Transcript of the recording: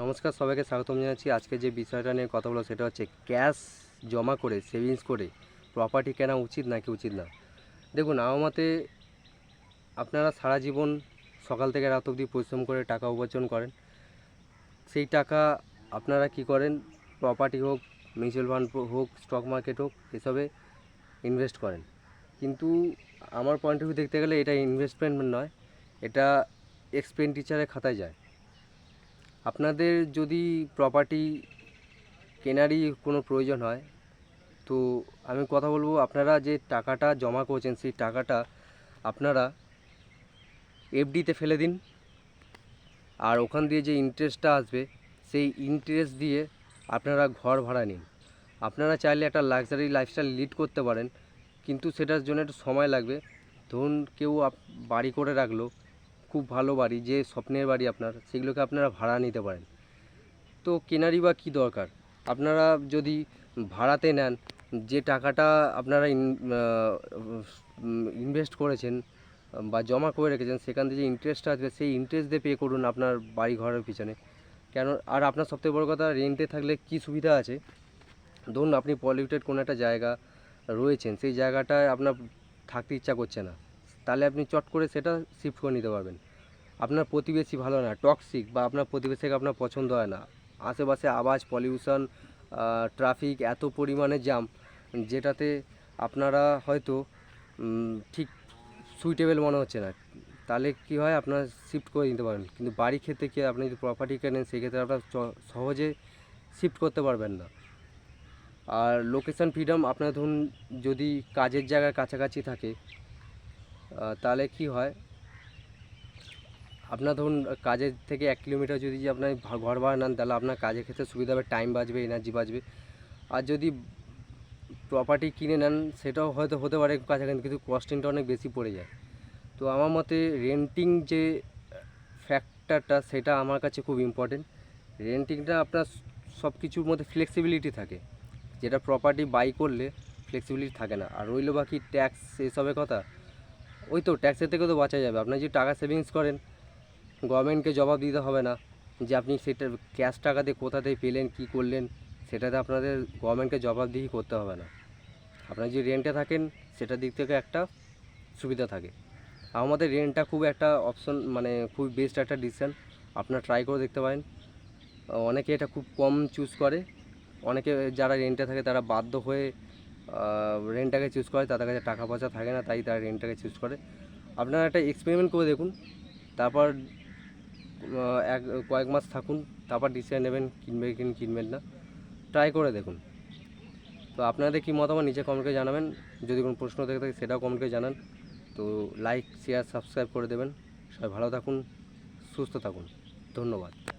নমস্কার, সবাইকে স্বাগতম জানাচ্ছি। আজকে যে বিষয়টা নিয়ে কথা বলো সেটা হচ্ছে ক্যাশ জমা করে, সেভিংস করে প্রপার্টি কেনা উচিত নাকি উচিত না? দেখুন, আমার মতে আপনারা সারা জীবন সকাল থেকে রাত অবধি পরিশ্রম করে টাকা উপার্জন করেন। সেই টাকা আপনারা কি করেন? প্রপার্টি হোক মিউচুয়াল ফান্ড হোক স্টক মার্কেট হোক, এসবে ইনভেস্ট করেন। কিন্তু আমার পয়েন্ট অফ ভিউ দেখতে গেলে এটা ইনভেস্টমেন্ট নয়, এটা এক্সপেন্ডিচারের খাতায় যায়। আপনাদের যদি প্রপার্টি কেনারই কোনো প্রয়োজন হয়, তো আমি কথা বলব আপনারা যে টাকাটা জমা করছেন সেই টাকাটা আপনারা এফডিতে ফেলে দিন। আর ওখান দিয়ে যে ইন্টারেস্টটা আসবে, সেই ইন্টারেস্ট দিয়ে আপনারা ঘর ভাড়া নিন। আপনারা চাইলে একটা লাক্সারি লাইফস্টাইল লিড করতে পারেন, কিন্তু সেটার জন্য একটু সময় লাগবে। ধরুন কেউ বাড়ি করে রাখল খুব ভালো বাড়ি, যে স্বপ্নের বাড়ি আপনার, সেগুলোকে আপনারা ভাড়া নিতে পারেন। তো কেনারই বা কী দরকার? আপনারা যদি ভাড়াতে নেন, যে টাকাটা আপনারা ইনভেস্ট করেছেন বা জমা করে রেখেছেন, সেখান থেকে যে ইন্টারেস্টটা আসবে, সেই ইন্টারেস্ট দিয়ে পে করুন আপনার বাড়ি ঘরের পিছনে। কেন, আর আপনার সবথেকে বড় কথা রেন্টে থাকলে কী সুবিধা আছে? ধরুন, আপনি পলিউটেড কোনো একটা জায়গা রয়েছেন, সেই জায়গাটায় আপনার থাকতে ইচ্ছা করছে না। তাহলে আপনি চট করে সেটা শিফট করে নিতে পারবেন। আপনার প্রতিবেশী ভালো না টক্সিক বা আপনার প্রতিবেশীকে আপনার পছন্দ হয় না। আশেপাশে আওয়াজ পলিউশন ট্রাফিক এত পরিমাণে জ্যাম যেটাতে আপনারা হয়তো ঠিক সুইটেবল মনে হচ্ছে না। তাহলে কি হয়, আপনার শিফট করে নিতে পারেন কিন্তু বাড়ি ক্ষেত্রে কি আপনি যদি প্রপার্টি কেনেন সেক্ষেত্রে আপনার সহজে শিফট করতে পারবেন না। আর লোকেশন ফ্রিডম আপনার ধরুন যদি কাজের জায়গার কাছাকাছি থাকে তাহলে কি হয়? আপনার ধরুন, কাজের থেকে এক কিলোমিটার যদি আপনার ঘর ভাড়া নেন, তাহলে আপনার কাজের ক্ষেত্রে সুবিধা হবে টাইম বাঁচবে এনার্জি বাঁচবে। আর যদি প্রপার্টি কিনে নেন, সেটাও হয়তো হতে পারে কাছাকাছি, কিন্তু কস্টিংটা অনেক বেশি পড়ে যায়। তো আমার মতে রেন্টিং যে ফ্যাক্টরটা সেটা আমার কাছে খুব ইম্পর্টেন্ট রেন্টিংটা আপনার সব কিছুর মধ্যে ফ্লেক্সিবিলিটি থাকে। যেটা প্রপার্টি বাই করলে ফ্লেক্সিবিলিটি থাকে না। আর রইল বাকি ট্যাক্স এসবের কথা। ওই তো ট্যাক্সের থেকে তো বাঁচা যাবে। আপনার যদি টাকা সেভিংস করেন গভর্নমেন্টকে জবাব দিতে হবে না যে আপনি সেটা ক্যাশ টাকা দিয়ে কোথা থেকে পেলেন, কী করলেন, সেটাতে আপনাদের গভর্নমেন্টকে জবাব জবাবদিহি করতে হবে না। আপনারা যদি রেন্টে থাকেন সেটার দিক থেকে একটা সুবিধা থাকে। আমাদের রেন্টটা খুব একটা অপশন মানে খুব বেস্ট একটা ডিসিশন আপনারা ট্রাই করে দেখতে পারেন। অনেকে এটা খুব কম চুজ করে। অনেকে যারা রেন্টে থাকে, তারা বাধ্য হয়ে রেন্টটাকে চুজ করে, তাদের কাছে টাকা পয়সা থাকে না, তাই তারা রেন্টটাকে চুজ করে। আপনারা একটা এক্সপেরিমেন্ট করে দেখুন, তারপর এক, কয়েক মাস থাকুন, তারপর ডিসিশন নেবেন, কিনবে কি কিনবেন না। ট্রাই করে দেখুন। তো আপনাদের কী মতামত নিচে কমেন্টে জানাবেন। যদি কোনো প্রশ্ন থেকে, থাকে, সেটাও কমেন্টে জানান। তো লাইক শেয়ার সাবস্ক্রাইব করে দেবেন। সবাই ভালো থাকুন, সুস্থ থাকুন। ধন্যবাদ।